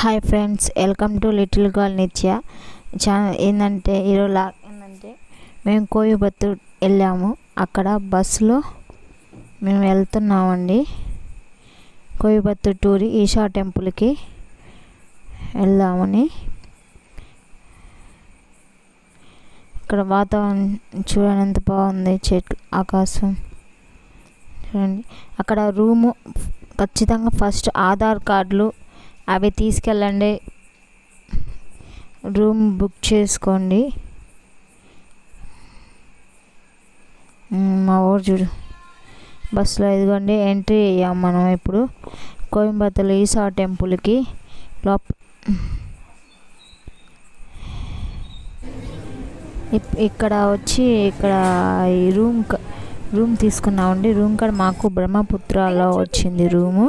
Hi friends welcome to little girl Nitya చా ఏంటంటే ఈరోజు లా ఏంటంటే మేము కోయబత్తూర్ వెళ్ళాము. అక్కడ బస్సులో మేము వెళ్తున్నామండి. కోయబత్తూర్ టూర్ ఈషా టెంపుల్కి వెళ్దామని. ఇక్కడ వాతావరణం చూడండి ఎంత బాగుంది చెట్లు ఆకాశం. చూడండి. అక్కడ రూము ఖచ్చితంగా ఫస్ట్ ఆధార్ కార్డులు అవి తీసుకెళ్ళండి. రూమ్ బుక్ చేసుకోండి. మా ఊరు చూడు. బస్సులో ఇదిగోండి ఎంట్రీ అయ్యాం మనం ఇప్పుడు. కోయంబత్తూరు ఈసా టెంపుల్కి లోప ఇక్కడ వచ్చి ఇక్కడ ఈ రూమ్ రూమ్ తీసుకున్నామండి. రూమ్ కాడ మాకు బ్రహ్మపుత్రలో వచ్చింది రూము.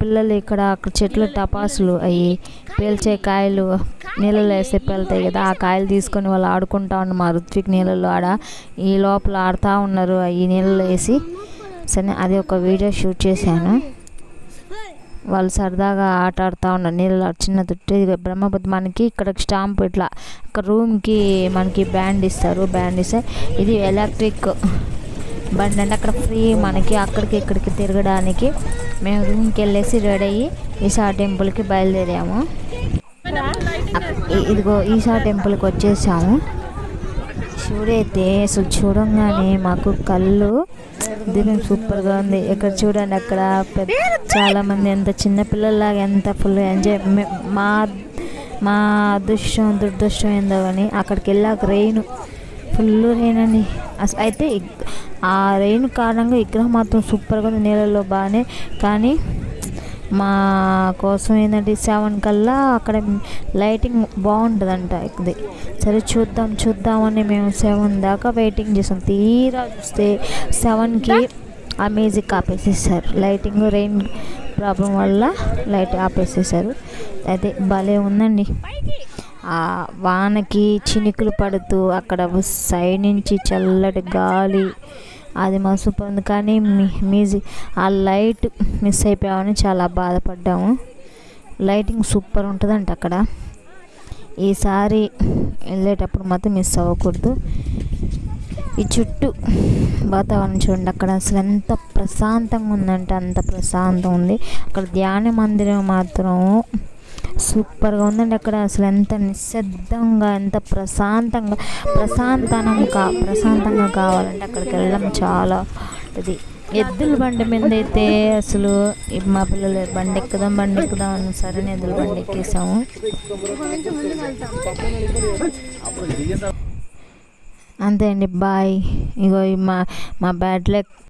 పిల్లలు ఇక్కడ అక్కడ చెట్లు టపాసులు అవి పేల్చే కాయలు నీళ్ళలో వేస్తే పేలుతాయి కదా ఆ కాయలు తీసుకొని వాళ్ళు ఆడుకుంటా ఉన్నారు మా ఋత్విక్ నీళ్ళలో ఆడ. ఈ లోపల ఆడుతూ ఉన్నారు ఈ నీళ్ళలో వేసి. సరే అది ఒక వీడియో షూట్ చేశాను. వాళ్ళు సరదాగా ఆట ఆడుతూ ఉన్నారు నీళ్ళలో చిన్న తుట్టి. బ్రహ్మపుత్ర మనకి ఇక్కడ స్టాంప్ ఇట్లా ఒక రూమ్కి మనకి బ్యాండ్ ఇస్తారు బ్యాండ్ ఇస్తే. ఇది ఎలక్ట్రిక్ బండి అంటే అక్కడ ఫ్రీ మనకి అక్కడికి ఇక్కడికి తిరగడానికి. మేము రూమ్కి వెళ్ళేసి రెడీ అయ్యి ఈషా టెంపుల్కి బయలుదేరాము. ఇదిగో ఈషా టెంపుల్కి వచ్చేసాము. చూడైతే అసలు చూడంగానే మాకు కళ్ళు దీపం సూపర్గా ఉంది. ఇక్కడ చూడండి అక్కడ పెద్ద చాలామంది ఎంత చిన్న పిల్లల్లాగా ఎంత ఫుల్ ఎంజాయ్ మా మా అదృష్టం దురదృష్టం ఏందో కానీ అక్కడికి వెళ్ళాక రెయిన్ ఫుల్ రెయిన్ అండి అసలు అయితే ఆ రెయిన్ కారణంగా విగ్రహం మాత్రం సూపర్గా ఉంది నీళ్ళలో బాగానే. కానీ మా కోసం ఏంటంటే సెవెన్ కల్లా అక్కడ లైటింగ్ బాగుంటుందంట ఇది సరే చూద్దాం చూద్దామని మేము సెవెన్ దాకా వెయిటింగ్ చేసాం తీరా చూస్తే సెవెన్కి ఆ మ్యూజిక్ ఆపేసేసారు. లైటింగ్ రెయిన్ ప్రాబ్లం వల్ల లైట్ ఆపేసేసారు. అయితే భలే ఉందండి. ఆ వానకి చినుకులు పడుతూ అక్కడ సైడ్ నుంచి చల్లటి గాలి. అది మా సూపర్ ఉంది. కానీ మ్యూజిక్ ఆ లైట్ మిస్ అయిపోయామని చాలా బాధపడ్డాము. లైటింగ్ సూపర్ ఉంటుందంట అక్కడ. ఈసారి వెళ్ళేటప్పుడు మాత్రం మిస్ అవ్వకూడదు. ఈ చుట్టూ వాతావరణం చూడండి. అక్కడ అసలు ఎంత ప్రశాంతంగా ఉందంటే అంత ప్రశాంతం ఉంది. అక్కడ ధ్యాన మందిరం మాత్రం సూపర్గా ఉందండి అక్కడ. అసలు ఎంత నిశ్శబ్దంగా ఎంత ప్రశాంతంగా ప్రశాంతనం కా ప్రశాంతంగా కావాలంటే అక్కడికి వెళ్ళడం చాలా ఇది. ఎద్దుల బండి మీద అయితే అసలు ఈ మా పిల్లలు బండి ఎక్కుదాం బండి ఎక్కుదాం అని సరే ఎద్దుల బండి ఎక్కేసాము. అంతే అండి బాయ్. ఇగో ఈ మా మా బ్యాడ్ లక్.